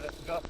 ですが。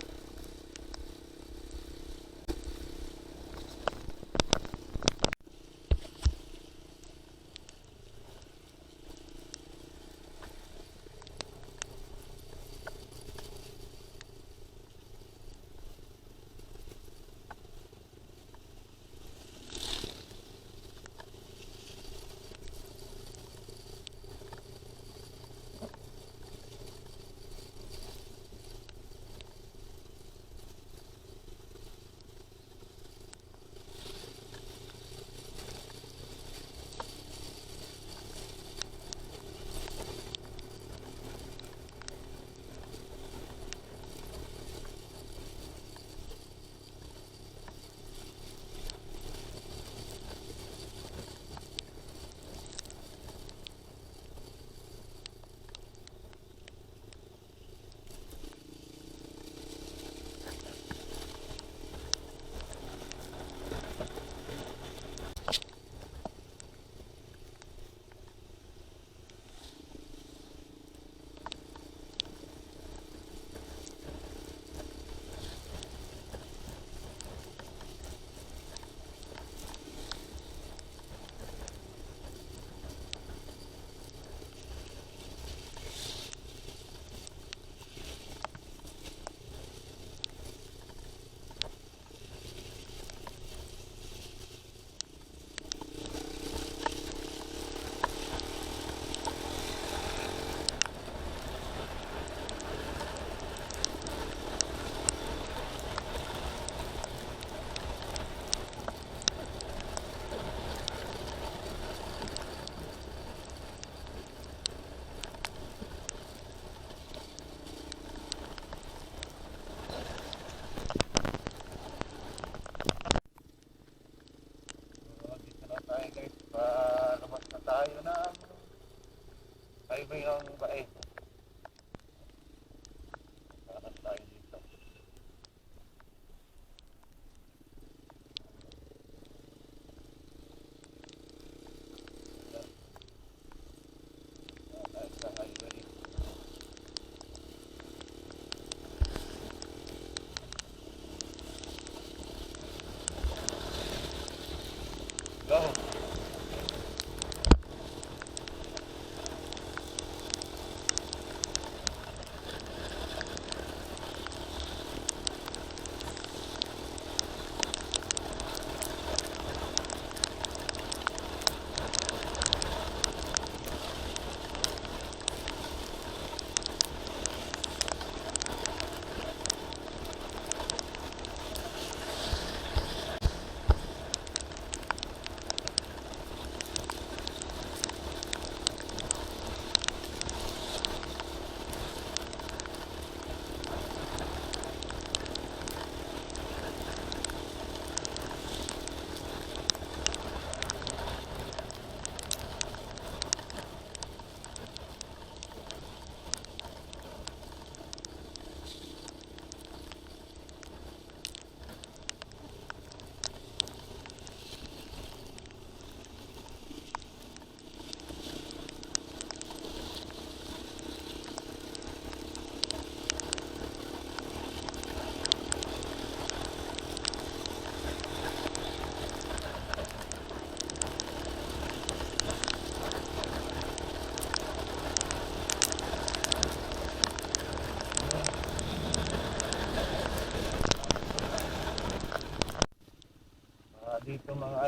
Go!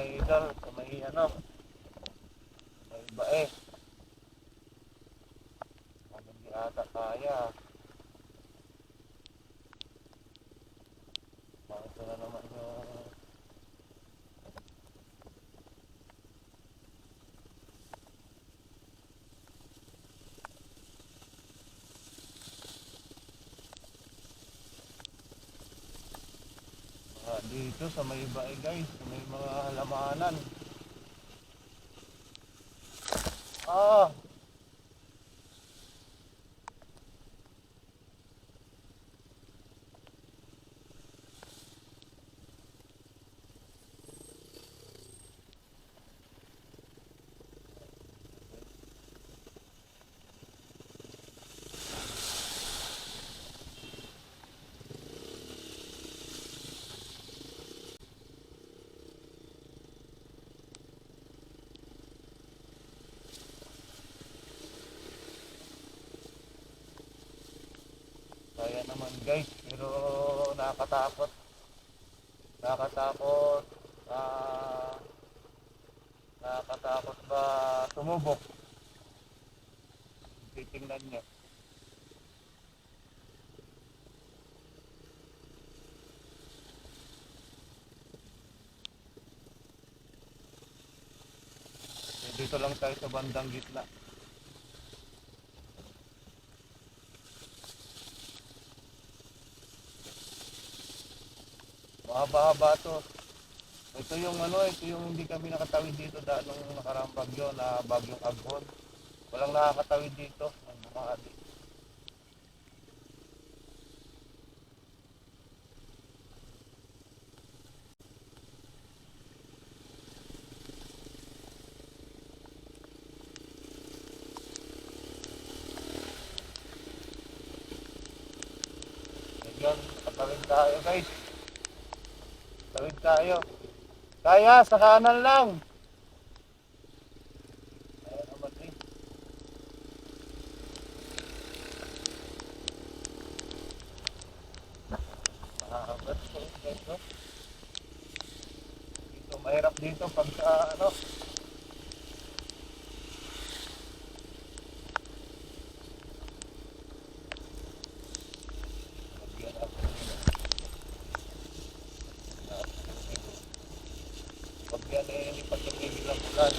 Dito mga idol sa may ano may eh. Ano hindi ata kaya. Bakit na naman yung... Ah, dito sa may bahay guys, sa may mga halamanan. Ah! Kaya naman guys, pero nakakatakot. Nakakatakot. Ah, nakakatakot ba sumubok? Titingnan nyo. Eh, Dito lang tayo sa bandang gitna. Mahaba-haba to. Ito yung ano, ito yung hindi kami nakatawid dito dahil nung nakaraang bagyo na bagyong aghon. Walang nakakatawid dito. Ang mga adik. Ayun, katawid tayo guys. Tayo. Kaya, sa kanan lang. Ayan naman eh. Mahaba to, guys, no? Dito, mahirap dito pagka ano. Lagyan natin dito. Pag yan eh, hindi pa tumigil ang ulan.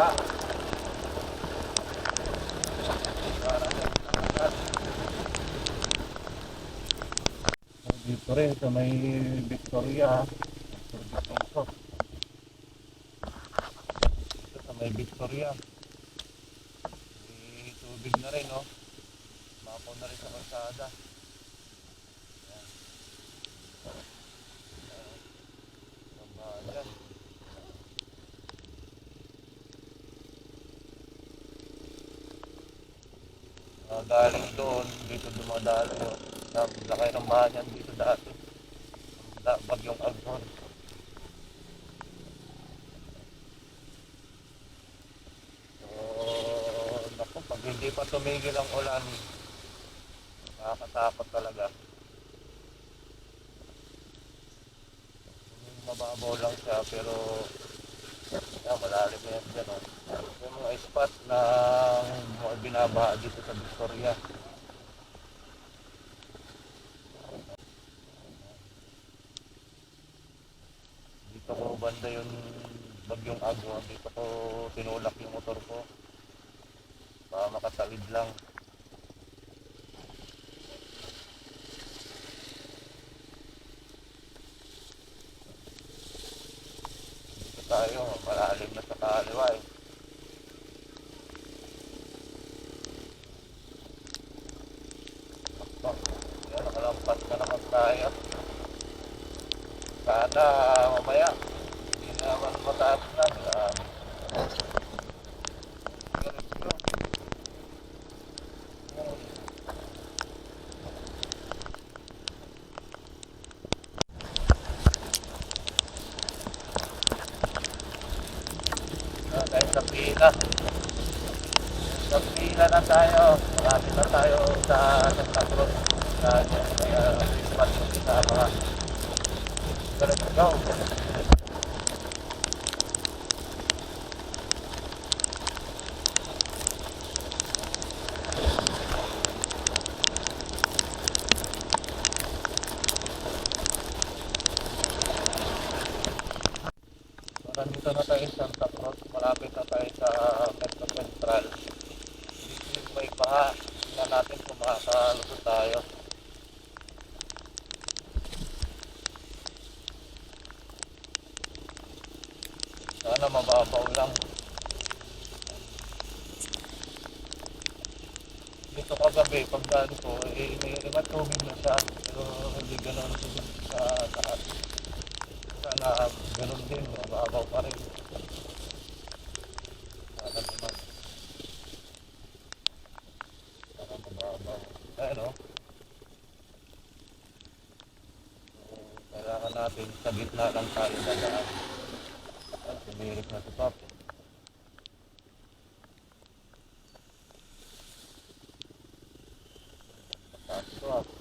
Ha? Dito rin may Victoria. Dito sa may Victoria. May tubig na rin, no? Mapo na rin sa kalsada. Ah, galing doon, dito dumadalo yun. Naglakay ng bahan yan dito dati. Da, bagyong. So, naku, pag hindi pa tumigil ang ulan, nakakatakot talaga. Mababaw lang siya, pero yan, malalim yan dyan. Oh. Yung mga spot na binabaha dito sa Victoria. Dito ko banda yung bagyong agwa. Dito ko tinulak yung motor ko. Para makatawid lang. Dito tayo, malalim na sa kaliwa eh. Yan, nakalampas na naman tayo. Sana mamaya, hindi naman mataas na. Grabe. Ganun yun. Hmm. Tayo sa pila. Sa pila na tayo. Malapit na tayo sa Santa Cruz. Sa Christmas kasama. So, let's go. So, nandito na tayo sa Santa Cruz. Malapit na tayo sa Metro Central. Dito yung may baha. Tingnan natin kung makakalusot tayo. Sana mababaw lang. Dito kagabi, pag daan ko, eh, may may tubig na siya. Pero hindi ganun sa taas. Sana ganun din, mababaw pa rin. Sana naman. Sana mababaw. Ayun o. So, kailangan natin sa gitna lang tayo dadaan. At на пятнадцатку. Так, классно.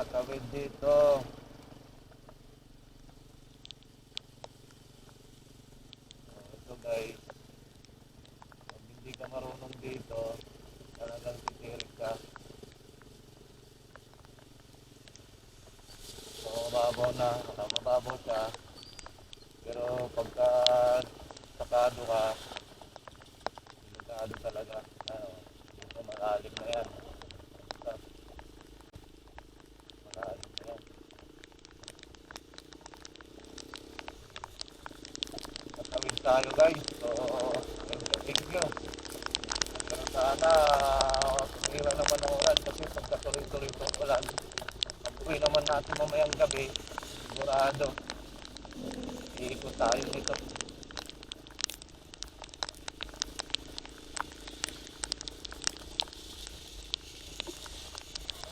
Makatawid dito. So, ito guys, pag hindi ka marunong dito, talagang titirik ka. So, mababaw na, mababaw siya. Pero pagka sakado ka, delikado talaga. Ano, dito malalim na yan. Basta, Malalim na yan. Tayo guys. So, thank you. Pero sana, tumira naman ang ulan kasi pagkatuloy-tuloy itong ulan, pag-uwi naman natin mamayang gabi, sigurado, iikot tayo nito.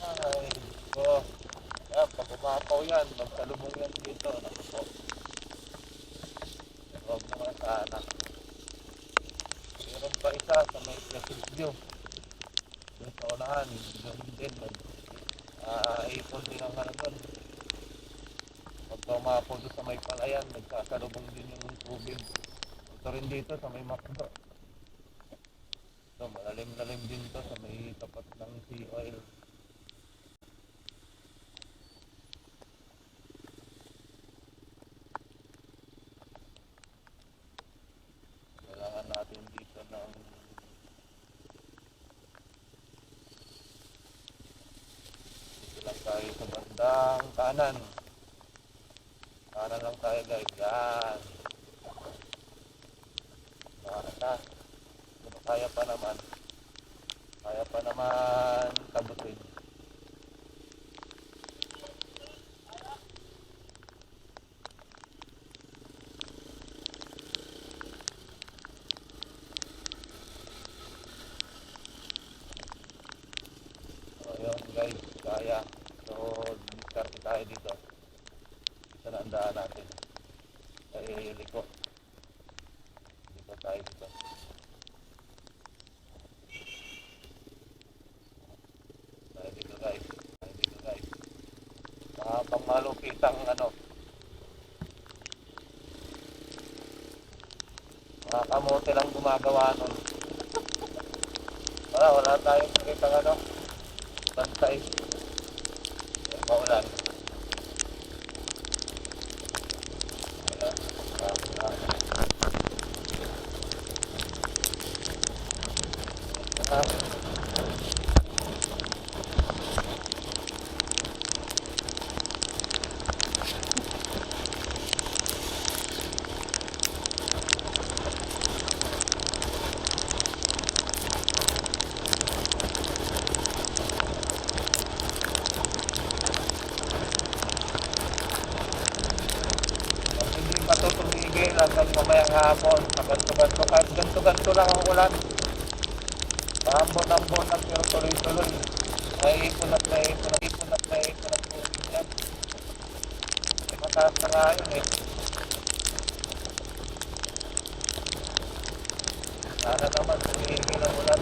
Ay, ko. Yan, pag umapaw yan, magsalubong yan dito. Naku sana. Meron pa isa sa may View. Doon sa unahan, doon din. Ah, ipon din ang ano doon. Pag umapaw doon sa may palayan, nagsasalubong din yung tubig. Ito rin dito sa may makdo. So, malalim-lalim din to sa may tapat ng sea oil. Kailangan natin dito ng dito lang tayo sa bandang kanan. Kanan lang tayo guys. Yan. Baka Kung kaya pa naman. Kaya pa naman tabutin. So, yun guys, kaya. So, discard tayo dito. Ito na ang daan natin. Ay, liko. Liko tayo dito. Tayo dito guys. Tayo dito guys. Mga pangmalupitang ano. Mga kamote lang gumagawa nun. Wala, wala tayong nakita ano. Bantay. Maulan. Wala. Ah, ah. Ah. Mamayang hapon, kaganto-ganto, kahit ganto-ganto lang ang ulan. Mahambon-ambon at pero tuloy-tuloy. Naiipon at naiipon at ipon at naiipon at tubig yan. Eh, mataas na nga yun eh. Sana naman tumigil ang ulan.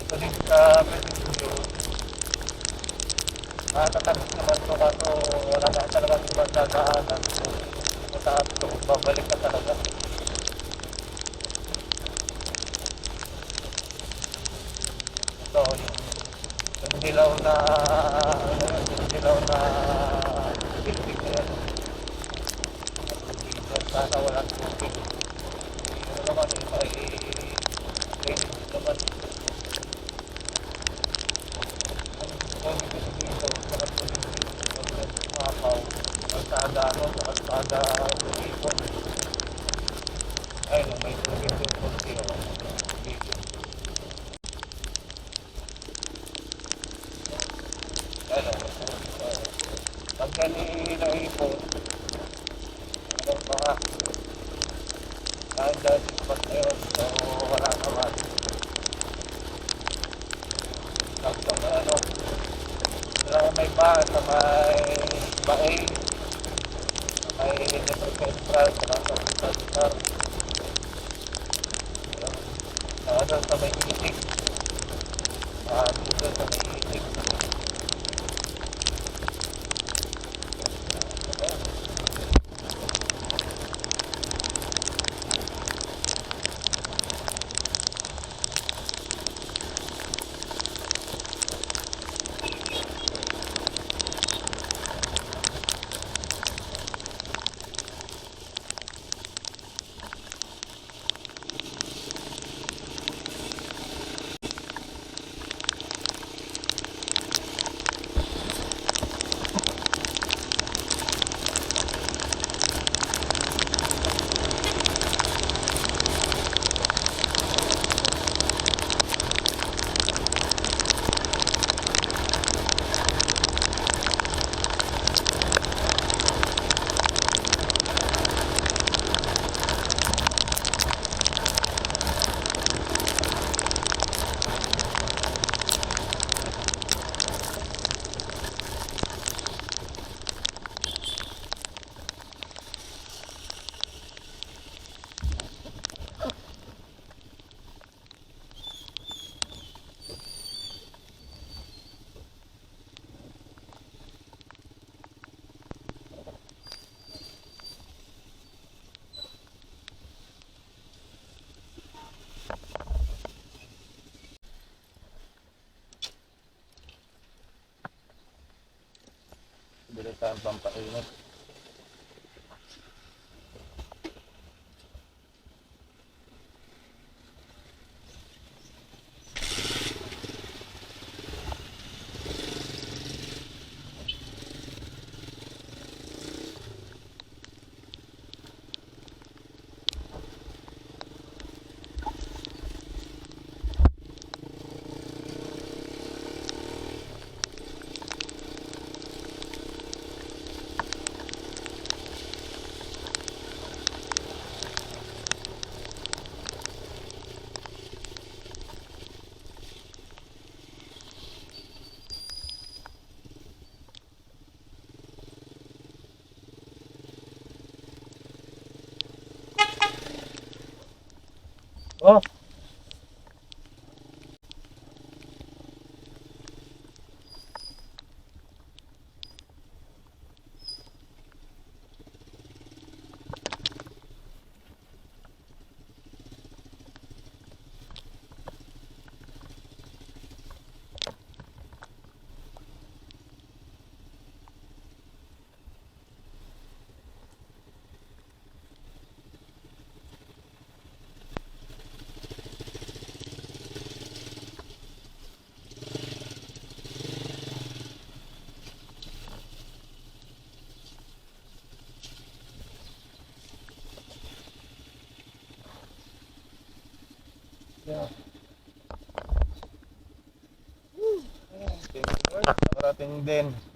Ito din sa Presidio. Nakakatamis naman ito kaso wala na talagang ibang dadaanan. So, mataas ito, babalik ka talaga. Ito, yung, dilaw na, ano yun, yung dilaw na building na yan. Sana walang tubig. Ano naman, eh, may drainage naman. Ang dito dito, sa katuloy dito, sa Mapaw, kalsada ano, sa Luzon. Ayun, may tubig konti, oh. Dito. Ano, pagka ni naipon, ano kahit dahil sipat na yun, so wala naman. Tapos ano, wala may bahay sa may bahay, may Metro Central, sa sa Central. Sa ano, sa may Tayong pampainit. Oh! Yeah. Nakarating din.